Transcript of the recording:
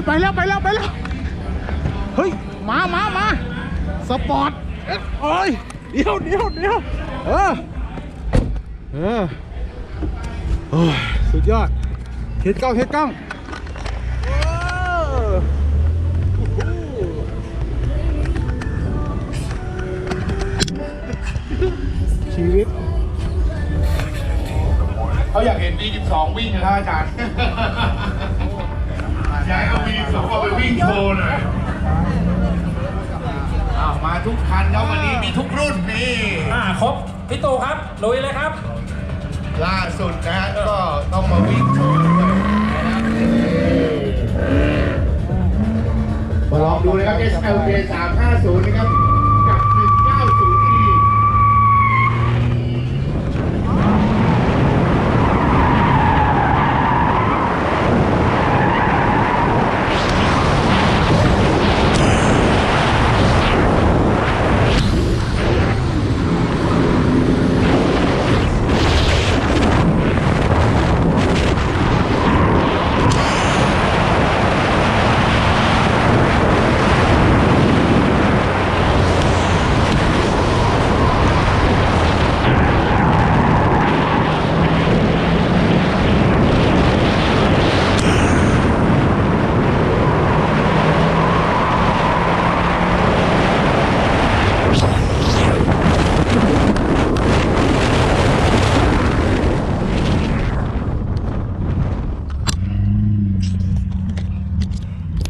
ยไปแล้วไปแล้วไปแล้วเฮ้ยมามามาสปอร์ตเอ๊ะโอ้ยเดี๋ยวเดี๋ยวเดี๋ยวเออเออโอ้ยสุดยอดเฮ็ดกล้องเฮ็ดกล้องเออโอ้โหชีวิตเขาอยากเห็น V12 วิ่งนะครับอาจารย์ อยากให้เอา V12 เอาไปวิ่งโชว์หน่อยอ้าวมาทุกคันครับวันนี้มีทุกรุ่นนี่ อ่าครบพี่ตู่ครับลุยเลยครับล่าสุดนะฮะก็ต้องมาวิ่งโชว์ด้วยนะครับมาลองดูนะครับ SLK 350 นะครับ